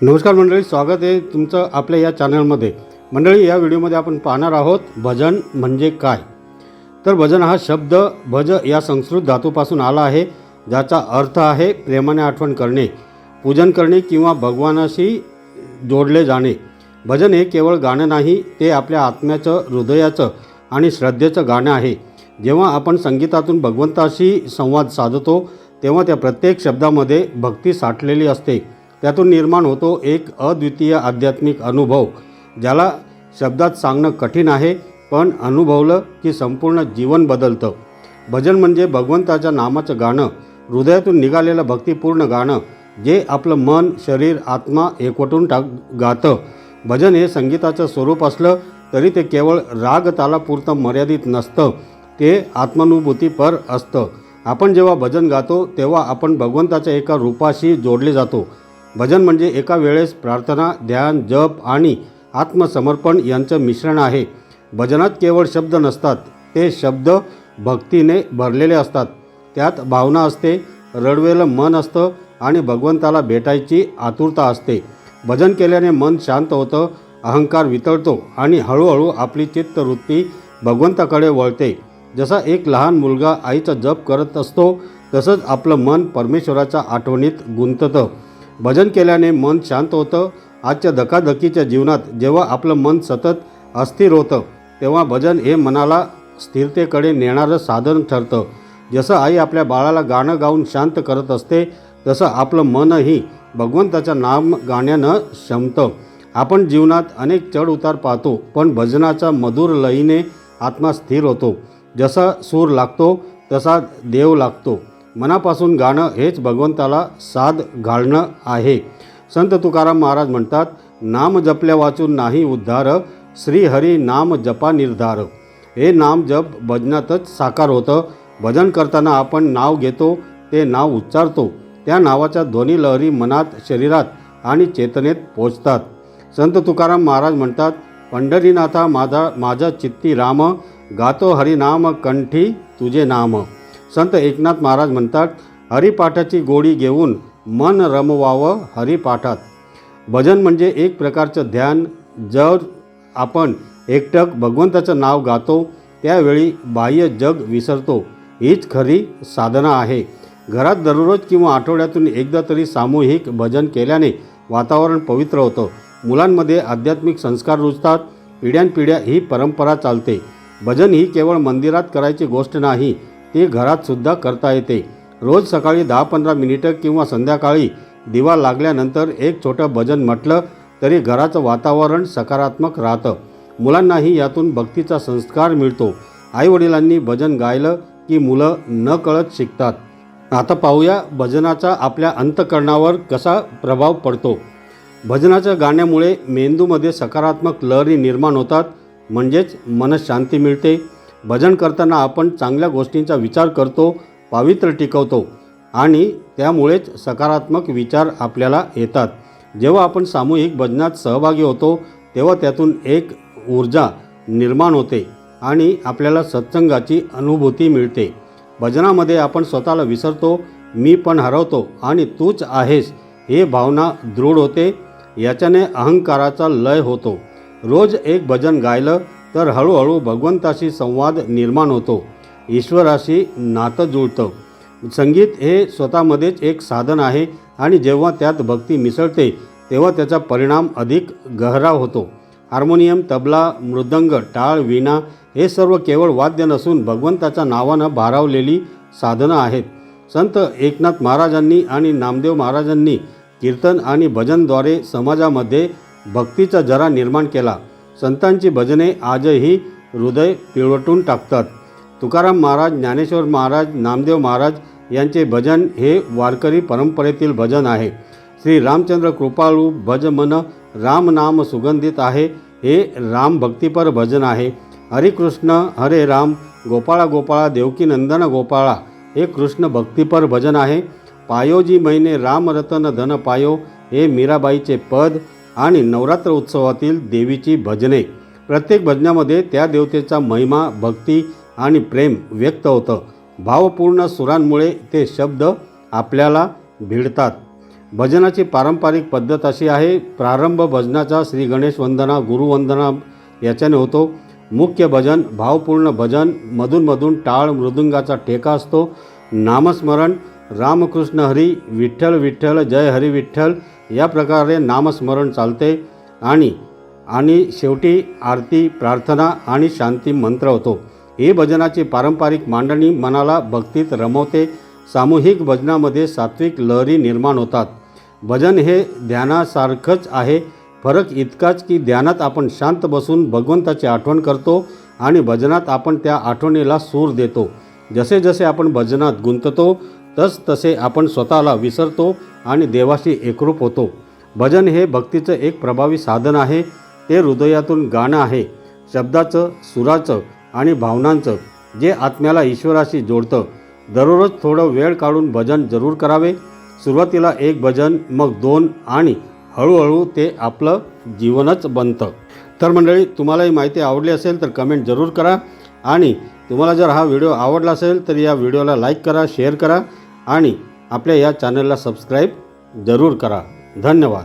नमस्कार मंडळी स्वागत आहे तुमचं आपल्या या चॅनलमध्ये. मंडळी या व्हिडिओमध्ये आपण पाहणार आहोत भजन म्हणजे काय? तर भजन हा शब्द भज या संस्कृत धातूपासून आला आहे ज्याचा अर्थ आहे प्रेमाने आठवण करणे पूजन करणे किंवा भगवानाशी जोडले जाणे. भजन हे केवळ गाणं नाही ते आपल्या आत्म्याचं हृदयाचं आणि श्रद्धेचं गाणं आहे. जेव्हा आपण संगीतातून भगवंताशी संवाद साधतो तेव्हा त्या प्रत्येक शब्दामध्ये भक्ती साठलेली असते. त्यातून निर्माण होतो एक अद्वितीय आध्यात्मिक अनुभव ज्याला शब्दात सांगणं कठीण आहे पण अनुभवलं की संपूर्ण जीवन बदलतं. भजन म्हणजे भगवंताच्या नामाचं गाणं हृदयातून निघालेलं भक्तिपूर्ण गाणं जे आपलं मन शरीर आत्मा एकवटून टाक गातं. भजन हे संगीताचं स्वरूप असलं तरी ते केवळ राग तालापुरतं मर्यादित नसतं ते आत्मानुभूतीपर असतं. आपण जेव्हा भजन गातो तेव्हा आपण भगवंताच्या एका रूपाशी जोडले जातो. भजन म्हणजे एका वेळेस प्रार्थना ध्यान जप आणि आत्मसमर्पण यांचं मिश्रण आहे. भजनात केवळ शब्द नसतात ते शब्द भक्तीने भरलेले असतात. त्यात भावना असते रडवेलं मन असतं आणि भगवंताला भेटायची आतुरता असते. भजन केल्याने मन शांत होतं अहंकार वितळतो आणि हळूहळू आपली चित्तवृत्ती भगवंताकडे वळते. जसा एक लहान मुलगा आईचा जप करत असतो तसंच आपलं मन परमेश्वराच्या आठवणीत गुंततं. भजन केल्याने मन शांत होतं. आजच्या धकाधकीच्या जीवनात जेव्हा आपलं मन सतत अस्थिर होतं तेव्हा भजन हे मनाला स्थिरतेकडे नेणारं साधन ठरतं. जसं आई आपल्या बाळाला गाणं गाऊन शांत करत असते तसं आपलं मनही भगवंताच्या नाम गाण्यानं शमतं. आपण जीवनात अनेक चढ उतार पाहतो पण भजनाच्या मधुर लयीने आत्मा स्थिर होतो. जसा सूर लागतो तसा देव लागतो. मनापासून गाणं हेच भगवंताला साध घालणं आहे. संत तुकाराम महाराज म्हणतात नाम जपल्या वाचून नाही उद्धार श्रीहरी नाम जपा निर्धार. हे नाम जप भजनातच साकार होतं. भजन करताना आपण नाव घेतो ते नाव उच्चारतो. त्या नावाच्या ध्वनी लहरी मनात शरीरात आणि चेतनेत पोचतात. संत तुकाराम महाराज म्हणतात पंढरीनाथा माझा माझा चित्ती राम गातो हरिनाम कंठी तुझे नाम. संत एकनाथ महाराज म्हणतात हरिपाठाची गोडी घेऊन मन रमवावं हरिपाठात. भजन म्हणजे एक प्रकारचं ध्यान जर आपण एकटक भगवंताचं नाव गातो त्यावेळी बाह्य जग विसरतो. हीच खरी साधना आहे. घरात दररोज किंवा आठवड्यातून एकदा तरी सामूहिक भजन केल्याने वातावरण पवित्र होतं. मुलांमध्ये आध्यात्मिक संस्कार रुजतात. पिढ्यानपिढ्या ही परंपरा चालते. भजन ही केवळ मंदिरात करायची गोष्ट नाही ती घरातसुद्धा करता येते. रोज सकाळी दहा पंधरा मिनिटं किंवा संध्याकाळी दिवा लागल्यानंतर एक छोटं भजन म्हटलं तरी घराचं वातावरण सकारात्मक राहतं. मुलांनाही यातून भक्तीचा संस्कार मिळतो. आईवडिलांनी भजन गायलं की मुलं न कळत शिकतात. आता पाहूया भजनाचा आपल्या अंतकरणावर कसा प्रभाव पडतो. भजनाच्या गाण्यामुळे मेंदूमध्ये सकारात्मक लहरी निर्माण होतात. म्हणजेच मनशांती मिळते. भजन करताना आपण चांगल्या गोष्टींचा विचार करतो पावित्र्य टिकवतो आणि त्यामुळेच सकारात्मक विचार आपल्याला येतात. जेव्हा आपण सामूहिक भजनात सहभागी होतो तेव्हा त्यातून एक ऊर्जा निर्माण होते आणि आपल्याला सत्संगाची अनुभूती मिळते. भजनामध्ये आपण स्वतःला विसरतो मी पण हरवतो आणि तूच आहेस हे भावना दृढ होते. याच्याने अहंकाराचा लय होतो. रोज एक भजन गायलं तर हळूहळू भगवंताशी संवाद निर्माण होतो. ईश्वराशी नातं जुळतं. संगीत हे स्वतःमध्येच एक साधन आहे आणि जेव्हा त्यात भक्ती मिसळते तेव्हा त्याचा परिणाम अधिक गहरा होतो. हार्मोनियम तबला मृदंग टाळ वीणा हे सर्व केवळ वाद्य नसून भगवंताच्या नावानं भारावलेली साधनं आहेत. संत एकनाथ महाराजांनी आणि नामदेव महाराजांनी कीर्तन आणि भजनद्वारे समाजामध्ये भक्तीचा जरा निर्माण केला. संतांची भजने आजही हृदय पिळवटून टाकतात. तुकाराम महाराज ज्ञानेश्वर महाराज नामदेव महाराज यांचे भजन हे वारकरी परंपरेतील भजन आहे. श्री रामचंद्र कृपाळू भज मन राम नाम सुगंधित आहे. हे राम भक्तिपर भजन आहे. हरिकृष्ण हरे राम गोपाळा गोपाळा देवकी नंदन गोपाळा हे कृष्ण भक्तिपर भजन आहे. पायोजी महिने राम रतन धन पायो हे मीराबाईचे पद आणि नवरात्र उत्सवातील देवीची भजने. प्रत्येक भजनामध्ये त्या देवतेचा महिमा भक्ती आणि प्रेम व्यक्त होतं. भावपूर्ण सुरांमुळे ते शब्द आपल्याला भिडतात. भजनाची पारंपरिक पद्धत अशी आहे प्रारंभ भजनाचा श्री गणेश वंदना गुरुवंदना याच्याने होतो. मुख्य भजन भावपूर्ण भजन मधूनमधून टाळ मृदुंगाचा ठेका असतो. नामस्मरण रामकृष्ण हरी विठ्ठल विठ्ठल जय हरी विठ्ठल या प्रकारे नामस्मरण चालते आणि आणि शेवटी आरती प्रार्थना आणि शांती मंत्र होतो. ही भजनाची पारंपरिक मांडणी मनाला भक्तीत रमवते. सामूहिक भजनामध्ये सात्विक लहरी निर्माण होतात. भजन हे ध्यानासारखंच आहे. फरक इतकाच की ध्यानात आपण शांत बसून भगवंताची आठवण करतो आणि भजनात आपण त्या आठवणीला सूर देतो. जसे जसे आपण भजनात गुंततो तस तसे आपण स्वतःला विसरतो आणि देवाशी एकरूप होतो. भजन हे भक्तीचं एक प्रभावी साधन आहे. ते हृदयातून गाणं आहे. शब्दाचं सुराचं आणि भावनांचं जे आत्म्याला ईश्वराशी जोडतं. दररोज थोडं वेळ काढून भजन जरूर करावे. सुरुवातीला एक भजन मग दोन आणि हळूहळू ते आपलं जीवनच बनतं. तर मंडळी तुम्हाला ही माहिती आवडली असेल तर कमेंट जरूर करा. आणि तुम्हाला जर हा व्हिडिओ आवडला असेल तर या व्हिडिओला लाईक करा शेअर करा. आणि आपल्या या चॅनलला सबस्क्राईब जरूर करा. धन्यवाद.